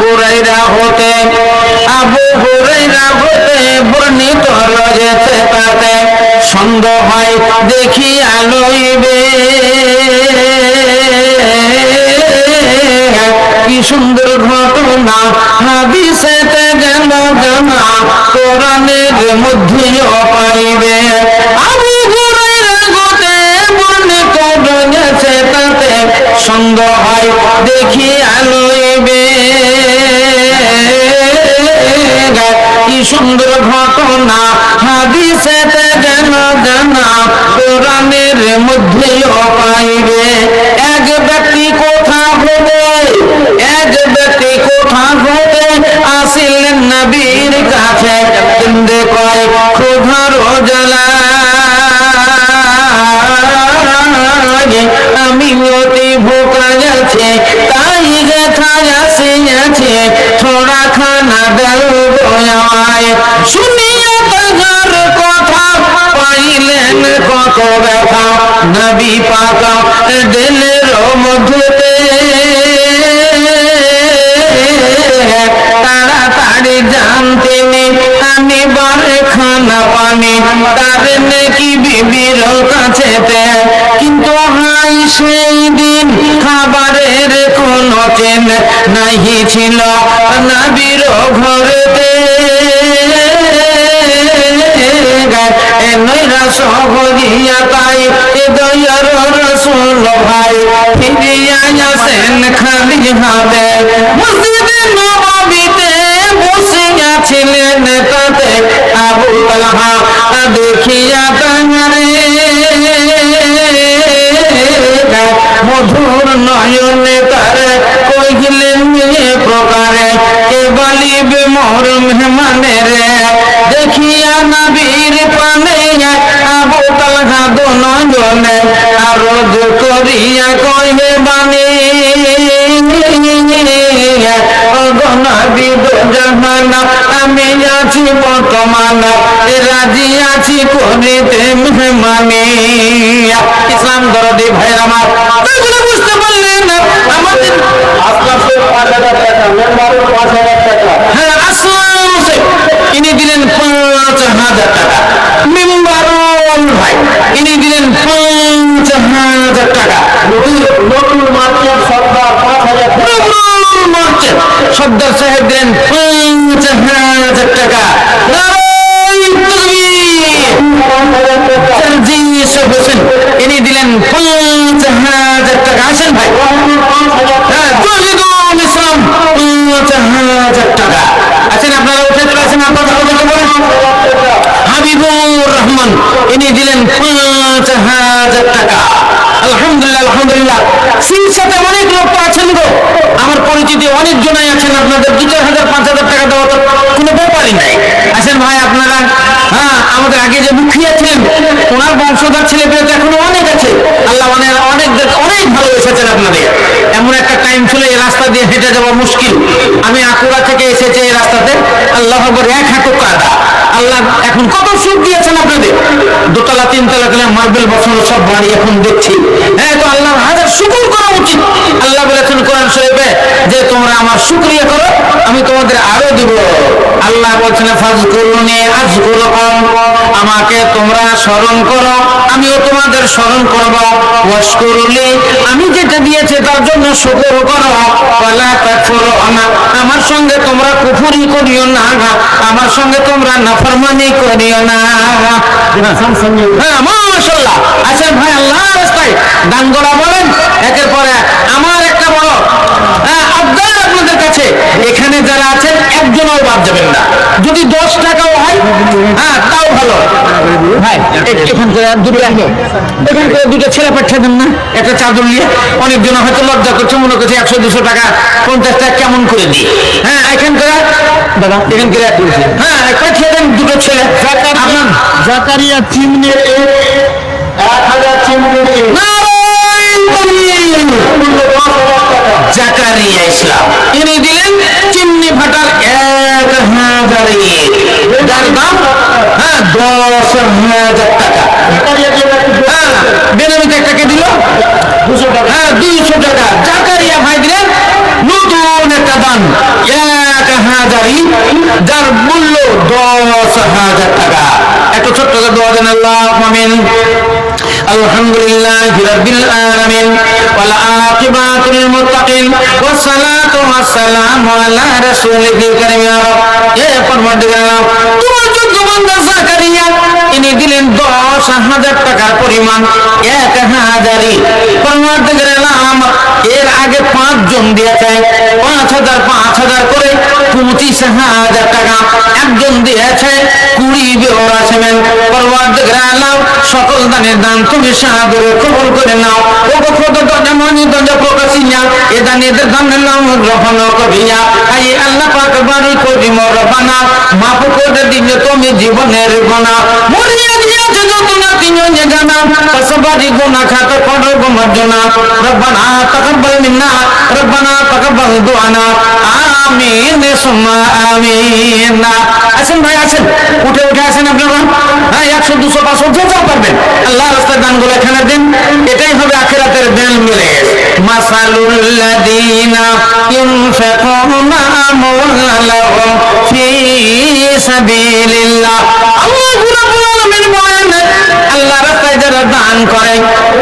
হুরাইরা হতে, আবু হুরাইরা হতে বর্ণিত রয়েছে তাতে। সন্দেহ হয়, দেখি আলোইবে কি সুন্দর ঘটনা হাদিসেতে গেল জানা, কোরআনের মধ্যেও পাইবে আবু হুরাইরা হতে বর্ণিত রয়েছে তাতে, সন্দেহ দেখি আলোইবে কি সুন্দর ঘটনা, হাদিসেতে যেন জানা কোরআনের মধ্যেও পাইবে এক ব্যক্তি কোথা হবে এক ব্যক্তি কোথা হবে আসিলেন নবীর কাছে। কয় ক্ষুধার জ্বালা যাচ্ছে তাই ব্যথা আসিয়াছে থোড়া খানা দেব আমায় শুনিয়া তাহার কথা, পাইলেন কত ব্যথা। নবী পাকা, দিলের মধ্যে পানি তার নাকি বিবির কাছেতে। কিন্তু হাই সেই দিন খাবারের কোনো চেন নাহি ছিল নাবির ঘরেতে। ভাই, ফিরিয়া আসেন খালি হাতে। নয়নে তার কহিলেন, এ প্রকারে কে বলিবে মোর মেহমানের দেখিয়া নবীর পানে আবু তালহা দোনজনে আরজ করিয়া কহে বাণী জাহানা আমি আছি বর্তমান। রাজি আছি করিতে মেহমানি। ইসলাম দরদি ভাইয়ের আমার। বুঝতে পারলেন আমাদের হ্যাঁ আসলাম ইনি দিলেন পাঁচ হাজার টাকা। মেম্বারুল ভাই ইনি দিলেন পাঁচ হাজার টাকা। নতুন মার্কেট সর্দার পাঁচ হাজার টাকা। নতুন মার্চেন্ট সর্দার সাহেব দিলেন পাঁচ হাজার টাকা নারায়ণ তাকবীর। জি ইউসুফ হোসেন ইনি দিলেন পাঁচ হাজার টাকা আসেন ভাই হ্যাঁ জহিদুল ইসলাম পাঁচ হাজার টাকা আছেন আপনারা উঠে চলে আসেন আপনারা কথা বলেন হাবিবুর রহমান ইনি দিলেন পাঁচ হাজার টাকা আলহামদুলিল্লাহ আলহামদুলিল্লাহ সির সাথে অনেক লোক তো আছেন গো আমার পরিচিতি অনেক জনাই আছেন, আপনাদের দু চার হাজার, পাঁচ হাজার টাকা দেওয়া তো কোনো ব্যাপারই নাই। আছেন ভাই, আপনারা হ্যাঁ আমাদের আগে যে মুখিয়া ছিলেন, ওনার বংশধর ছেলে পেয়ে এখনও অনেক আছে। আল্লাহ অনেক অনেক অনেক ভালোবেসেছেন আপনাদের। এমন একটা টাইম ছিল এই রাস্তা দিয়ে হেঁটে যাওয়া মুশকিল। আমি আকুড়া থেকে এসেছি এই রাস্তাতে। আল্লাহ এক হাঁটু কাদা আল্লাহ এখন কত সুখ দিয়েছেন আপনাদের। দোতলা, তিনতলা মার্বেল বসানো সব বাড়ি এখন দেখছি। হ্যাঁ তো আল্লাহ হাজার শুকুর করা কোরআন শরীফে যে তোমরা আমার শুক্রিয়া করো, আমি তোমাদের আরও দিব। আল্লাহ বলছেন ফাজ করুনি আমাকে তোমরা স্মরণ করো, আমিও তোমাদের স্মরণ করব। ওয়াশ করলে আমি যেটা দিয়েছে তার জন্য শুকর করো। পালা তাকফুরু আমার সঙ্গে তোমরা কুফুরি করিও না, আমার সঙ্গে তোমরা নাফরমানি করিও না। হ্যাঁ মাশাআল্লাহ। আচ্ছা ভাই আল্লাহ রাস্তায় করা বলেন, একের পরে এক। আমার একটা বড় হ্যাঁ আবদার আপনাদের কাছে এখানে যারা আছেন একজনও বাদ যাবেন না যদি দশ টাকাও হয় হ্যাঁ তাও ভালো ভাই এ- এখান থেকে দুটো এখান থেকে দুটো ছেলে পাঠিয়ে দেন না। একটা চাদর নিয়ে। অনেকজন হয়তো লজ্জা করছে মনে করছে একশো দুশো টাকা পঞ্চাশ টাকা কেমন করে দিই। হ্যাঁ এখান থেকে দাদা এখান থেকে হ্যাঁ পাঠিয়ে দেন দুটো ছেলে। জাকারিয়া চিমনে এক হাজার চিমনে জাকারিয়া ইসলাম। ইনি দিলেন চিমনি ভাটার এক হাজার যার দাম হ্যাঁ দশ হাজার টাকা। হ্যাঁ বেনামিতে একটাকে দিল? দুশো টাকা। হ্যাঁ দুইশো টাকা। জাকারিয়া ভাই দিলেন নতুন একটা দান। হাজারি যার মূল্য দশ হাজার টাকা। একটু ছোট্ট করে দোয়া দেন আল্লাহ আমিন। ওয়াল আকিবাতু লিল মুত্তাকিন। ওয়াস সালাতু ওয়াস সালামু আলা রাসূলিল কারীম। ইয়া রাব এ পরমার্দিগার তোমার যোগ্য বান্দা জাকারিয়া। ইনি দিলেন দশ হাজার টাকার পরিমাণ, এক হাজারি পরমার্দিগার এর আগে পাঁচ জন দিয়েছে। পাঁচ হাজার পাঁচ হাজার করে পঁচিশ হাজার টাকা একজন দিয়েছে। কুড়ি বেওরা সেমেন আলম সকল দানের দান তুমি সাদরে কবুল করে নাও। ও খোদ দজা মনি দজা প্রকাশিয়া, এ দানের দান নাম গ্রহণ করিয়া আই আল্লাহ পাক বাড়ি মোর বানা মাফ করে দিলে তুমি জীবনের গোনা। একশো দুশো পাঁচশো যে যা পারবেন আল্লাহ রাস্তার দানগুলো এখানে দিন এটাই হবে আখেরাতের বেল মিলে মাসালুল্লাযীনা ইউনফিকুনা আমওয়ালাহুম ফি সাবিলিল্লাহ আল্লাহ যারা দান করে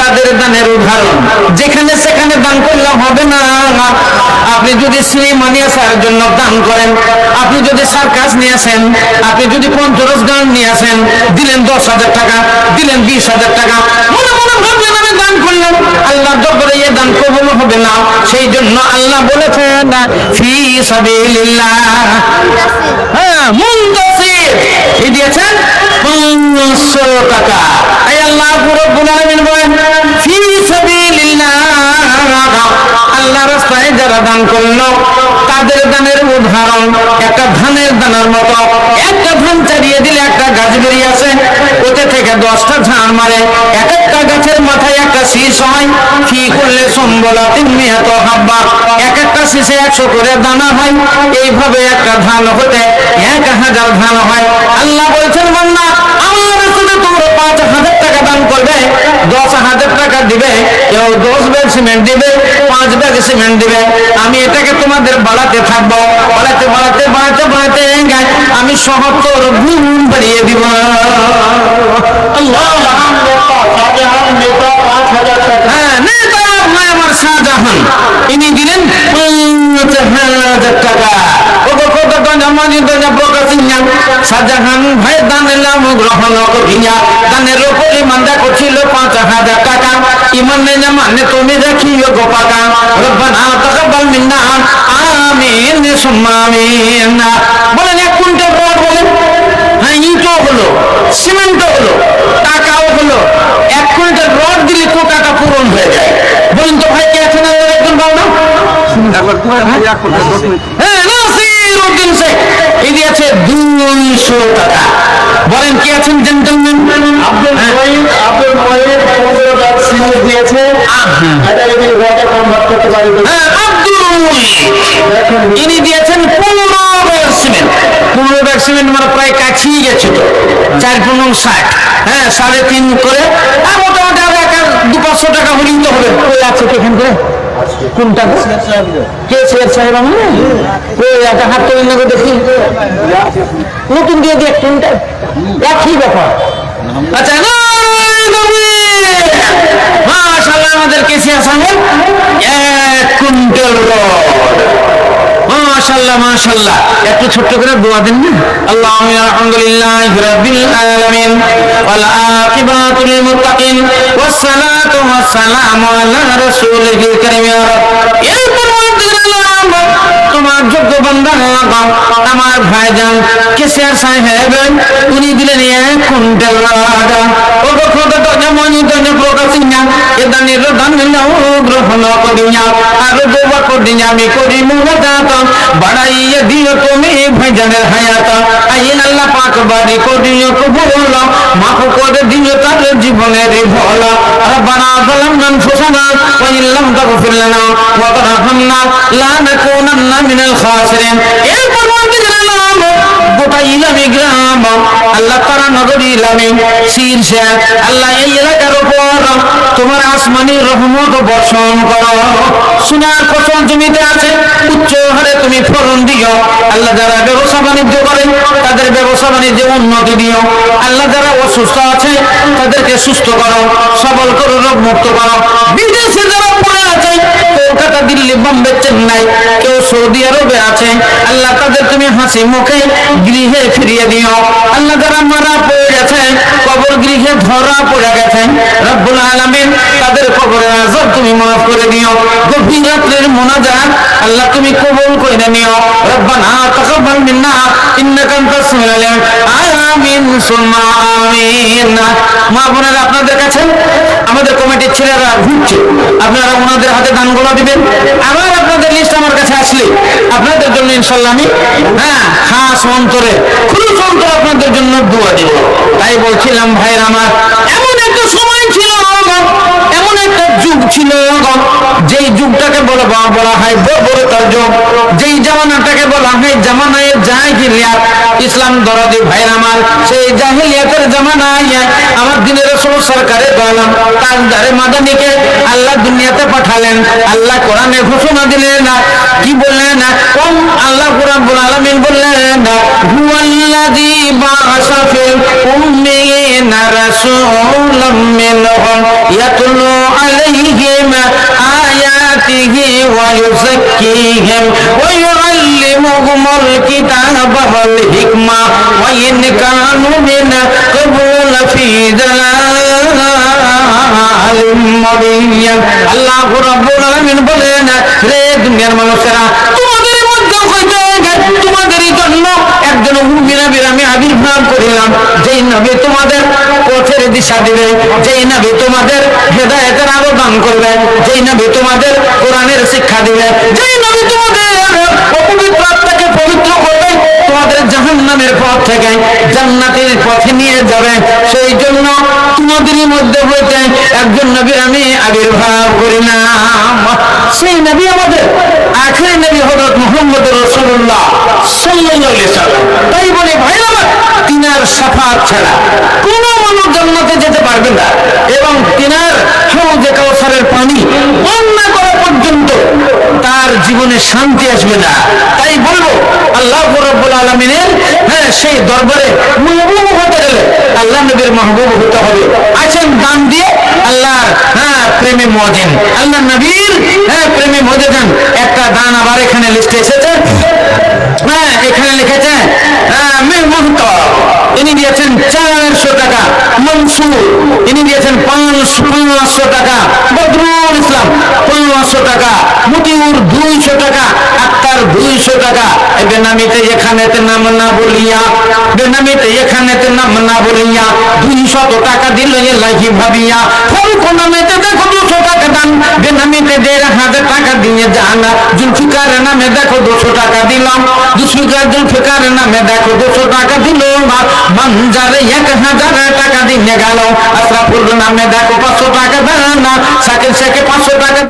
তাদের দানের উদাহরণ। যেখানে সেখানে দান করলে হবে না আপনি যদি সিনেমা নিয়ে আসার জন্য দান করেন, আপনি যদি সার্কাস নিয়ে আসেন, আপনি যদি পঞ্চরস গান নিয়ে আসেন, দিলেন দশ হাজার টাকা, দিলেন বিশ হাজার টাকা দান আল্লাহর এ দান না। সেই জন্য আল্লাহ বলেছেন হ্যাঁ আল্লাহ আলামিন যারা দান করল, তাদের দানের উদাহরণ, একটা ধানের দানার মতো। একটা ধান চারিয়ে দিলে একটা গাছ বেরিয়ে আসে, ওতে থেকে দশটা ঝাড় মারে। এক একটা গাছের মাথায় একটা শীষ হয় কি করলে সম্বলা তিন মেহাত হাব্বা। এক একটা শীষে একশো করে দানা হয়, এইভাবে একটা ধান হতে এক হাজার ধান হয়। আল্লাহ বলছেন মান্না আমার তোমরা পাঁচ হাজার টাকা দান করবে দশ হাজার টাকা দিবে কেউ দশ ব্যাগ সিমেন্ট দিবে পাঁচ ব্যাগ সিমেন্ট দিবে। আমি এটাকে তোমাদের বাড়াতে থাকব। বাড়াতে বাড়াতে বাড়াতে বাড়াতে আমি সহত্তর গুণ বাড়িয়ে দিব। আল্লাহ হ্যাঁ নেতা আমার শাহজাহান। ইনি দিলেন পাঁচ হাজার টাকা। কত শাহজাহান ভাই দান এলাম গ্রহণ করিয়া দানের পরিমাণ দেখো ছিল পাঁচ হাজার টাকা। ইমান নেই না মানে তুমি দেখিও গো পাকা। রব্বানা তাকাব্বাল মিন্না। আমিন সুম্মা আমিন। বলেন এক কুইন্টাল রড বলেন। হ্যাঁ ইটও হলো সিমেন্টও হলো টাকাও হলো। এক কুইন্টাল রড দিলে তো টাকা পূরণ হয়ে যায়। বলুন তো ভাই কে আপনারা একজন বল না হ্যাঁ নাসির উদ্দিন শেখ এই দিয়েছে টাকা। বলেন কে আছেন জেন্টলম্যান হ্যাঁ। ইনি দিয়েছেন পনেরো ব্যাগ সিমেন্ট পনেরো ব্যাগ সিমেন্ট মানে প্রায় কাছিয়ে গেছে তো। চার পনেরো ষাট। হ্যাঁ সাড়ে তিন করে। আর মোটামুটি দু পাঁচশো টাকা হলেই তো হবে। ওই আছে করে কোনটা? কে শেয়ার সাহেব আমার ওই একটা হাত তুলে নেব দেখি। নতুন দিয়ে দিয়ে কোনটা। একই ব্যাপার। আচ্ছা না মাশাআল্লাহ আমাদের কেসিয়া সাহেব এক কুইন্টাল রড মাশাআল্লাহ মাশাআল্লাহ। একটু ছোট্ট করে দোয়া দেন না? আল্লাহুম্মা আলহামদুলিল্লাহ রাব্বিল আলামিন ওয়াল আকিবাতু লিল মুত্তাকিন ওয়াস সালাতু ওয়াস সালামু আলা রাসূলিল কারীম। ইয়া রাব আল্লাহ তোমার যোগ্য বান্দা আমার ভাইজান কেসিয়া সাহেব, উনি দিলেন এক কুইন্টাল রড ও খোদা তো যেমন ইতনে প্রকাশিয়া এ দানের দান নাও গ্রহণ করিয়া আর দোয়া করিয়া আমি করি মুনাজাত বাড়াইয়া দিও তুমি ভাইজানের হায়াত আইন আল্লাহ পাক বাড়ি করিও কবুল মাফ করে দিও তার জীবনের ভল রব্বানা যালামনা আনফুসানা ওয়া ইন লাম তাগফির লানা ওয়া তারহামনা লা নাকুনান্না মিনাল খাসিরিন এরপর বলতে গেলাম গোটা ইলামী গ্রাম আল্লাহ তারা নগরী ইলামী শীর্ষে আল্লাহ এই এলাকার উপর তোমার আসমানি রহমত বর্ষণ করো। সোনার ফসল জমিতে আছে, উচ্চ হারে তুমি ফলন দিও। আল্লাহ যারা ব্যবসা বাণিজ্য করে, তাদের ব্যবসা বাণিজ্যে উন্নতি দিও। আল্লাহ যারা অসুস্থ আছে, তাদেরকে সুস্থ করো, সবল করো রোগ মুক্ত করো। বিদেশে যারা পড়ে আছে, কলকাতা, দিল্লি, বোম্বে, চেন্নাই, কেউ সৌদি আরবে আছে, আল্লাহ তাদের তুমি হাসি মুখে গৃহে ফিরিয়ে দিও। আল্লাহ যারা মারা পড়ে গেছে, কবর গৃহে ধরা পড়ে গেছে, রব্বুল তাদের কবরের তুমি করে গভীর মোনাজাত আল্লাহ তুমি কবুল করে নিও। রব্বানা তাকাব্বাল মিন্না, ইন্নাকা সামিউল আলিম আমিন আমিন। মা বোনেরা, আপনাদের কাছে আমাদের কমিটির ছেলেরা ঘুরছে। আপনারা ওনাদের হাতে দানগুলো দিবেন। আবার আপনাদের লিস্ট আমার কাছে আসলে। আপনাদের জন্য ইনশাল্লাহ আমি হ্যাঁ খাস অন্তরে খুলুস অন্তরে আপনাদের জন্য দোয়া দিব। তাই বলছিলাম, ভাইয়ের আমার, এমন একটা সময় ছিল এমন একটা যুগ ছিল যেই যুগটাকে বলে বলা হয় বর্বরতার যুগ যেই জামানাটাকে বলা হয় জামানায় জাহিলিয়াত ইসলাম দরদি ভাইয়ের আমার, সেই জাহিলিয়াতের জামানায় আমার দিনের রসুল সরকারের গলাম। তাজদারে মাদানিকে আল্লাহ দুনিয়াতে পাঠালেন। আল্লাহ কোরআনে ঘোষণা দিলেন না। কি বললেন না? কোন আল্লাহ কোরআন আলামিন বললেন না, হুয়াল্লাযী বাআসা ফিল আলাইহিম আয়াতিহি ওয়া ইউযাক্কিহিম ওয়া ইউআল্লিমুহুমুল কিতাবা ওয়াল হিকমা ওয়া ইন কানু মিন ক্বাবলু লাফি দালালিম মুবিন আল্লাহ রাব্বুল বলেন, রে দুনিয়ার মানুষেরা, তোমাদের মধ্যে হইতে তোমাদেরই জন্য একজন মুমিন নবীর আমি আবির্ভাব করিলাম। যেই নবী তোমাদের দিশা দিবে। যেই নবী তোমাদের হেদায়েতের আলো দান করবে, যেই নবী তোমাদের কোরআনের শিক্ষা দিবে, যেই নবী তোমাদের অপবিত্র আত্মাকে পবিত্র করবে, তোমাদের জাহান্নামের পথ থেকে জান্নাতের পথে নিয়ে যাবে। সেই জন্য তোমাদেরই মধ্যে হইতে একজন নবীর আমি আবির্ভাব করিলাম সেই নবী আমাদের আখেরি নবী হযরত তাই বলে, ভাই আমার, তিনার সাফাত ছাড়া কোন মানুষ জান্নাতে যেতে পারবে না। এবং তিনার হাউজে কাউসারের পানি বন্যা করা পর্যন্ত তার জীবনে শান্তি আসবে না। তাই বলব, আল্লাহ রাব্বুল আলামিনের হ্যাঁ সেই দরবারে মাহবুব হতে গেলে আল্লাহ নবীর মাহবুব হতে হবে। আছেন দান দিয়ে আল্লাহর হ্যাঁ প্রেমে মজেন আল্লাহ নবীর হ্যাঁ প্রেমে মজে যান একটা দান আবার এখানে লিস্টে এসেছে। হ্যাঁ এখানে লিখেছে হ্যাঁ ইনি দিয়েছেন চারশো টাকা, মনসুর। ইনি দিয়েছেন পাঁচশো পাঁচশো টাকা, বদরুল ইসলাম, পাঁচশো টাকা, মতিউর দুইশো টাকা, আক্তার দুইশো টাকা। বেনামিতে এখানেতে নাম না বলিয়া, বেনামিতে এখানেতে নাম না বলিয়া, দুইশত টাকা দিল এ লাহি ভাবিয়া। ফলক নামেতে দেখো দুশো টাকা দান, বেনামিতে দেড় হাজার টাকা দিয়ে জানা জুলফিকার নামে দেখো দুশো টাকা দিলাম। জুলফিকার জুলফিকার নামে দেখো দুশো টাকা দিল মানজারে এক হাজার টাকা দিয়ে গেল। আশরাফুল নামে দেখো পাঁচশো টাকা দানা সাকিব শেখে পাঁচশো টাকা